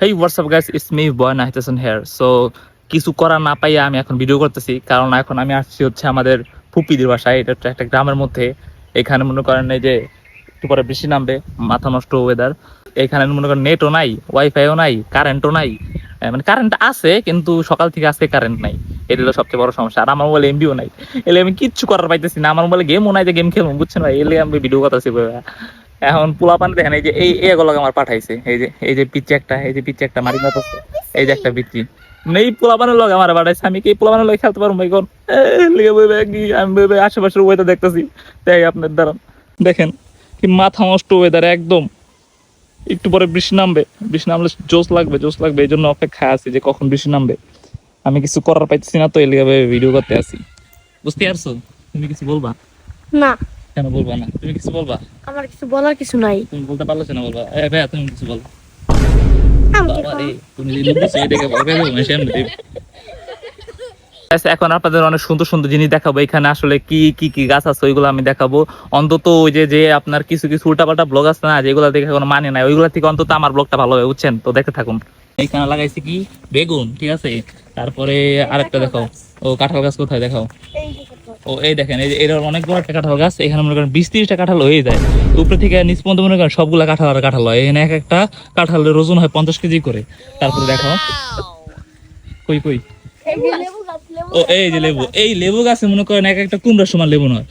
Hey WhatsApp guys it's me boy নাহিতাসন here so কিছু করা না পাইয়া আমি এখন ভিডিও করতেছি। কারণ এখন আমি আসছি হচ্ছে আমাদের ফুপিদের বাসায়। এটা হচ্ছে একটা গ্রামের মধ্যে। এখানে মনে করেন এই যে একটু পরে বৃষ্টি নামবে, মাথা নষ্ট ওয়েদার এখানে মনে করেন নেটও নাই ওয়াইফাইও নাই কারেন্টও নাই। মানে কারেন্ট আছে, কিন্তু সকাল থেকে আজকে কারেন্ট নাই। এটা হলো সবচেয়ে বড় সমস্যা। আর আমার মোবাইল এমবিও নাই। এলে আমি কিচ্ছু করার পাইতেছি না। আমার মোবাইলে গেমও নাই যে গেম খেলব, বুঝছেন ভাই? এলে আমি ভিডিও করতেছি এখন পোলা পানি দেখেন, এই যে এই এগুলো আমার পাঠাইছে, এই যে এই যে পিচ্ছে একটা, এই যে পিচ্ছে একটা মারি মাতাছে এই যে একটা পিচ্ছি মানে এই পোলা পানের লগে আমার পাঠাইছে, আমি কি পোলা পানের লগে খেলতে পারব? কোন? লিগে বইবে, কি, আমি বইবে, আশেপাশের ওয়েদার দেখতেছি। তাই আপনার দ্বারা দেখেন, কি মাথা নষ্ট ওয়েদার একদম। একটু পরে বৃষ্টি নামবে, বৃষ্টি নামলে জোস লাগবে জোস লাগবে, এই জন্য অপেক্ষায় আছি যে কখন বৃষ্টি নামবে। আমি কিছু করার পাইতেছি না তো, এই লিগে ভিডিও করতে আসি বুঝতে পারছ? তুমি কিছু বলবা? না। কেন বলবা না? তুমি কিছু বলবা? আমার কিছু বলার কিছু নাই। তুমি বলতে পারল না বলবা। এ ভাইয়া তুমি কিছু বলো। দেখে দিব। আচ্ছা, এখন আপনাদের অনেক সুন্দর সুন্দর জিনিস দেখাবো। এখানে আসলে কি কি কি গাছ আছে ওইগুলো আমি দেখাবো। অন্তত ওই যে যে আপনার কিছু কিছু উল্টাপাল্টা ব্লগ আছে না যেগুলো দেখে কোনো মানে নাই। ওইগুলো থেকে অন্তত আমার ব্লগটা ভালো হবে বুঝছেন? তো দেখতে থাকুন। এইখানে লাগাইছি কি? বেগুন ঠিক আছে? তারপরে আরেকটা দেখাও। ও কাঁঠাল গাছ কোথায়? দেখাও। ও এই দেখেন এই যে এর অনেক বড় একটা কাঁঠাল গাছ এখানে মনে করেন বিশ তিরিশটা কাঁঠাল হয়ে যায়। উপরে থেকে নিচ পর্যন্ত মনে করেন সবগুলা কাঁঠাল আর কাঁঠাল হয়। এখানে এক একটা কাঁঠালের ওজন হয় পঞ্চাশ কেজি করে। তারপরে দেখো কই কই? লেবু ও এই যে লেবু। এই লেবু গাছে মনে করেন এক একটা কুমড়ার সমান লেবু নয়।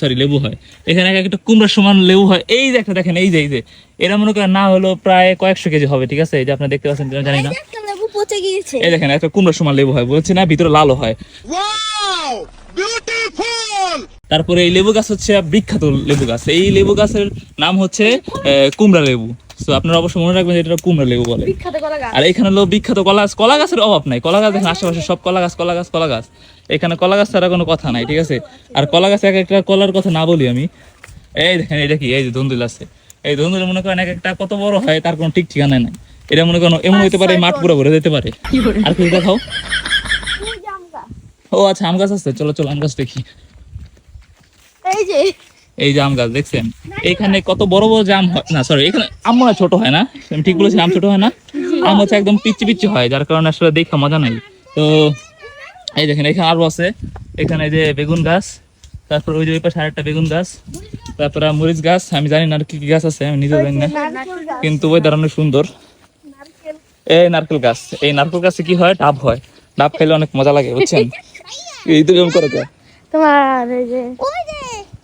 সরি লেবু হয়। এখানে এক একটা কুমড়ার সমান লেবু হয়। এই যে একটা দেখেন এই যে এই যে। এরা মনে করেন না হলো প্রায় কয়েকশো কেজি হবে ঠিক আছে? এই যে আপনি দেখতে পাচ্ছেন কিনা জানি না। একটা লেবু পচে গিয়েছে। এই দেখেন একটা কুমড়ার সমান লেবু হয়। বলছি না ভিতরে লালও হয়। তারপরে এই লেবু গাছ হচ্ছে বিখ্যাত লেবু গাছ। এই লেবু গাছের নাম হচ্ছে কুমড়া লেবু। তো আপনারা অবশ্যই মনে রাখবেন এটা কুমড়া লেবু বলে। কলা গাছ। আর এখানে হলো বিখ্যাত কলা গাছ। কলা গাছের অভাব নাই। কলা গাছ দেখেন আশেপাশে সব কলা গাছ কলা গাছ কলা গাছ। এখানে কলা গাছ ছাড়া কোনো কথা নাই ঠিক আছে? আর কলা গাছ এক একটা কলার কথা না বলি আমি। এই দেখেন এটা কি? এই যে ধুন্দুল আছে। এই ধুন্দুল মনে করেন এক একটা কত বড় হয় তার কোনো ঠিক ঠিকানা নাই। এটা মনে করেন এমন হইতে পারে মাঠ পুরো ভরে যেতে পারে। আর কিছু দেখাও। ও আচ্ছা আম গাছ আছে চলো চলো আম গাছ দেখি। এই যে। এই যে আম গাছ দেখছেন? এখানে কত বড় বড় জাম হয় না সরি এখানে আম মনে ছোট হয় না? আমি ঠিক বলেছি আম ছোট হয় না? আম হচ্ছে একদম পিচ্ছি পিচ্ছি হয় যার কারণে আসলে দেখা মজা নাই। তো এই দেখেন এখানে আরও আছে। এখানে যে বেগুন গাছ তারপর ওই যে ওই পাশে আরেকটা বেগুন গাছ তারপর মরিচ গাছ আমি জানি না আর কি কি গাছ আছে আমি নিজে জানি না। কিন্তু ওই ধরনের সুন্দর। এই নারকেল গাছ এই নারকেল গাছে কি হয়? ডাব হয়। ডাব খাইলে অনেক মজা লাগে বুঝছেন? এই তো। করে তোমার এই যে ওই যে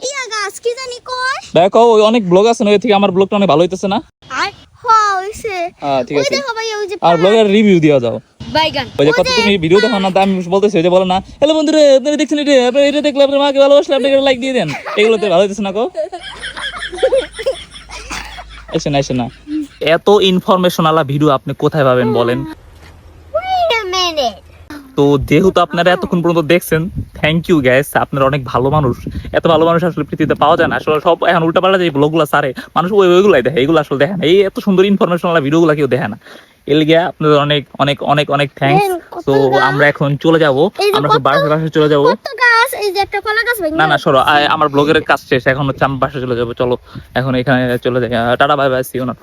ইয়া গাছ কি জানি কয়? দেখো ওই অনেক ব্লগ আছে না ওই থেকে আমার ব্লগটা অনেক ভালো হইতেছে না? আর হ্যাঁ হইছে। হ্যাঁ ঠিক ওই আছে। দেখো ভাই ওই যে আর ব্লগের রিভিউ দিয়া যাও। বাইগান। ওই যে কত তুমি ভিডিও দেখো না আমি বলতেছি ওই যে বলো না। হ্যালো বন্ধুরা আপনারা দেখছেন এটা? আপনি এটা দেখলে আপনার মাকে ভালোবাসলে আপনি লাইক দিয়ে দেন। এগুলোতে ভালো হইতেছে না কো এসে না এসে না। এত ইনফরমেশন আলা ভিডিও আপনি কোথায় পাবেন বলেন? Wait a minute. তো যেহেতু আপনারা এতক্ষণ পর্যন্ত দেখছেন থ্যাংক ইউ গ্যাস আপনারা অনেক ভালো মানুষ। এত ভালো মানুষ আসলে পৃথিবীতে পাওয়া যায় না। আসলে সব এখন উল্টা পাল্টা যে ব্লগগুলো সারে মানুষ ওই ওইগুলাই দেখে এগুলো আসলে দেখে না। এই এত সুন্দর ইনফরমেশন আলা ভিডিওগুলো কেউ দেখে না। এর লিগে আপনাদের অনেক অনেক অনেক অনেক কত তো আমরা এখন চলে যাব। আমরা কত- বাসায় চলে যাব। না না সরো আমার ব্লগের কাজ শেষ। এখন হচ্ছে আমি বাসায় চলে যাব। চলো এখন এখানে চলে যাই। Tata bye bye see you not